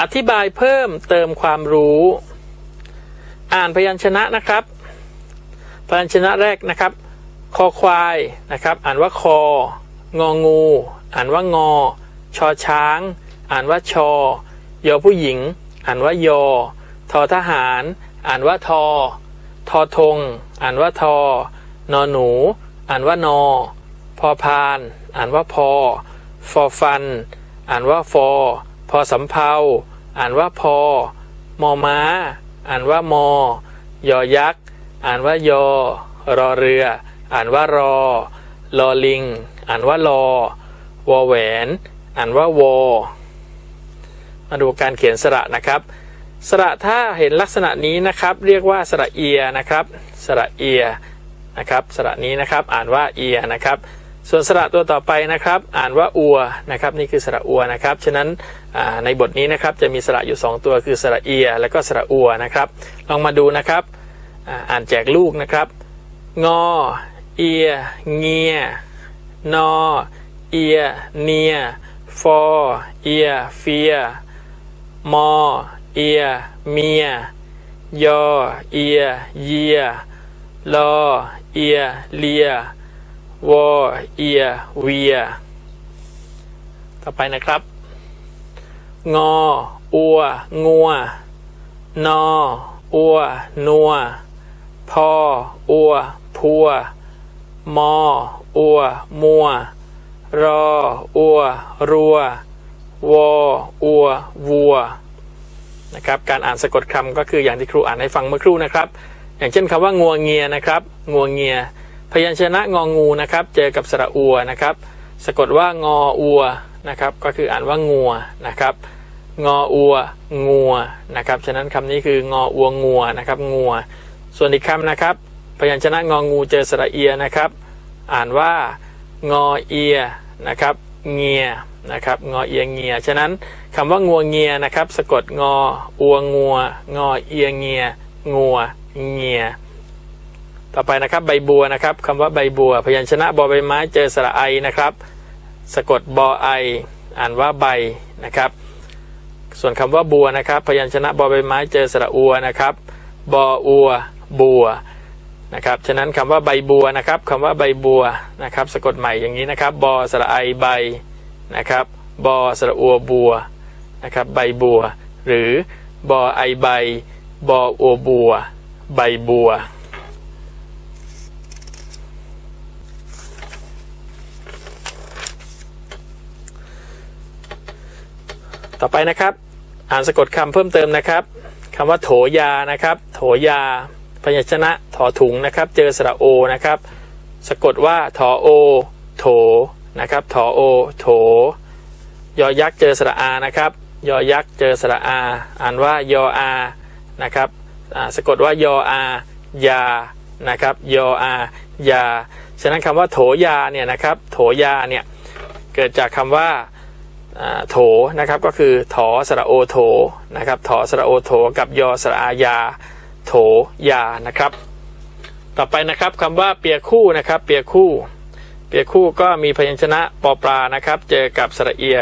อธิบายเพิ่มเติมความรู้ อ่านพยัญชนะนะครับ พยัญชนะแรกนะครับ คอควายนะครับ อ่านว่าคอ งองู อ่านว่างอ ชอช้าง อ่านว่าชอ ยอผู้หญิง อ่านว่ายอ ทอทหาร อ่านว่าทอ ทอทง อ่านว่าทอ นอหนู อ่านว่านอ พอพาน อ่านว่าพอ ฟอฟัน อ่านว่าฟอ พอสำเพาอ่านว่าพอ มอม้า อ่านว่ามอ ยอยักษ์ อ่านว่ายอ รอเรือ อ่านว่ารอ ลอลิง อ่านว่าลอวอแหวน อ่านว่าวอ มาดูการเขียนสระนะครับ สระถ้าเห็นลักษณะนี้นะครับ เรียกว่าสระเอียนะครับ สระเอียนะครับ สระนี้นะครับ อ่านว่าเอียนะครับ ส่วนสระตัวต่อไปนะครับ อ่านว่าอัวนะครับ นี่คือสระอัวนะครับ ฉะนั้นในบทนี้นะครับจะมีสระอยู่ 2 ตัวคือสระเอีย แล้วก็สระอัวนะครับ ลองมาดูนะครับอ่าอ่านแจกลูกนะครับ งอ เอีย เงีย นอ เอีย เนีย ฟอ เอีย เฟีย มอ เอีย เมีย ยอ เอีย เยีย ลอ เอีย เลีย วอเอียเวีย ต่อไปนะครับ งอ อัว งัว นอ อัว นัว พอ อัว พัว มอ อัว มัว รอ อัว รัว วอ อัว วัว นะครับ การอ่านสะกดคำก็คืออย่างที่ครูอ่านให้ฟังเมื่อครู่นะครับ อย่างเช่นคำว่างัวเงียนะครับงัวเงีย พยัญชนะงองูนะครับ เจอกับสระอัวนะครับ สะกดว่างออัวนะครับ ก็คืออ่านว่างัวนะครับ งออัวงัวนะครับ ฉะนั้นคำนี้คืองออัวงัวนะครับงัว ส่วนอีกคำนะครับ พยัญชนะงองูเจอสระเอียนะครับ อ่านว่างอเอียนะครับ เงียนะครับงอเอียเงีย ฉะนั้นคำว่างัวเงียนะครับ สะกดงออัวงัว งอเอียเงียงัวเงีย ต่อไปนะครับใบบัวนะครับคำว่าใบบัว พยัญชนะบอใบไม้เจอสระไอนะครับ สะกดบอไอ อ่านว่าใบนะครับ ส่วนคำว่าบัวนะครับ พยัญชนะบอใบไม้เจอสระอัวนะครับบออัว บัวนะครับฉะนั้นคำว่าใบบัวนะครับคำว่าใบบัวนะครับสะกดใหม่อย่างนี้นะครับบอสระไอใบนะครับบอสระอัวบัวนะครับใบบัว หรือบอไอใบบออัวบัว ใบบัว ต่อไปนะครับ อ่านสะกดคำเพิ่มเติมนะครับคำว่าโถยานะครับ โถยา พยัญชนะถอถุงนะครับ เจอสระโอนะครับ สะกดว่าถอโอ โถนะครับถอโอ โถ ยอยักษ์เจอสระอานะครับ ยอยักษ์เจอสระอา อ่านว่ายออานะครับสะกดว่ายออา ยานะครับ ยออา ยา ฉะนั้นคำว่าโถยาเนี่ยนะครับ โถยาเนี่ย เกิดจากคำว่าอ่า โถนะครับก็คือถอสระโอโถนะครับถอสระโอโถกับยอสระอายา โถยานะครับ ต่อไปนะครับคำว่าเปียคู่นะครับ เปียคู่ เปียคู่ก็มีพยัญชนะปอปลานะครับ เจอกับสระเอีย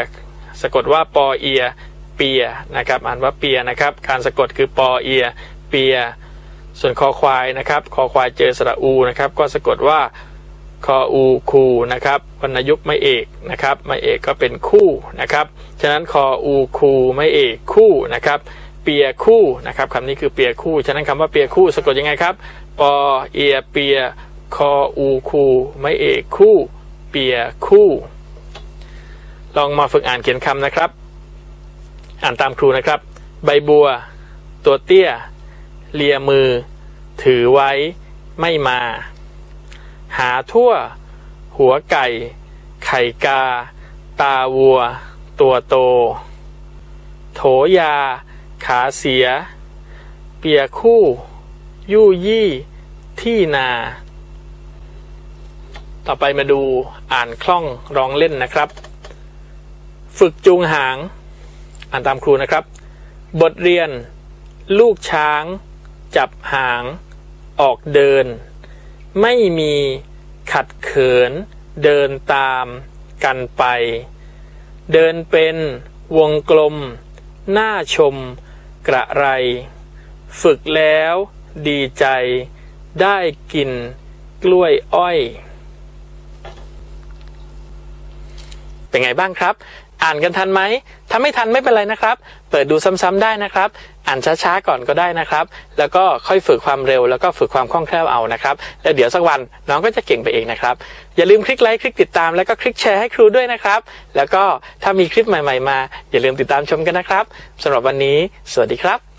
สะกดว่าปอเอีย เปียนะครับ อ่านว่าเปียนะครับ การสะกดคือปอเอีย เปีย ส่วนคอควายนะครับ คอควายเจอสระอูนะครับ ก็สะกดว่า คออูคูนะครับวรรณยุกต์ไม่เอกนะครับไม่เอกก็เป็นคู่นะครับฉะนั้นคออูคูไม่เอกคู่นะครับเปียคู่นะครับคำนี้คือเปียคู่ฉะนั้นคำว่าเปียคู่สะกดยังไงครับปอเอียเปียคออูคูไม่เอกคู่เปียคู่ ลองมาฝึกอ่านเขียนคำนะครับ อ่านตามครูนะครับ ใบบัว ตัวเตี้ย เลียมือ ถือไว้ไม่มา หาทั่ว หัวไก่ ไข่กา ตาวัว ตัวโต โถยา ขาเสีย เปียคู่ ยู่ยี่ ที่นา ต่อไปมาดูอ่านคล่องร้องเล่นนะครับ ฝึกจูงหาง อ่านตามครูนะครับ บทเรียน ลูกช้าง จับหาง ออกเดิน ไม่มีขัดเขิน เดินตามกันไป เดินเป็นวงกลม หน่าชมกระไร ฝึกแล้วดีใจได้กินกล้วยอ้อย เป็นไงบ้างครับ อ่านกันทันไหมถ้าไม่ทันไม่เป็นไรนะครับ เปิดดูซ้ำๆได้นะครับ อ่านช้าๆก่อนก็ได้นะครับ แล้วก็ค่อยฝึกความเร็ว แล้วก็ฝึกความคล่องแคล่วเอานะครับ แล้วเดี๋ยวสักวันน้องก็จะเก่งไปเองนะครับ อย่าลืมคลิกไลค์คลิกติดตามแล้วก็คลิกแชร์ให้ครูด้วยนะครับ แล้วก็ถ้ามีคลิปใหม่ ๆ มา อย่าลืมติดตามชมกันนะครับสำหรับวันนี้ สวัสดีครับ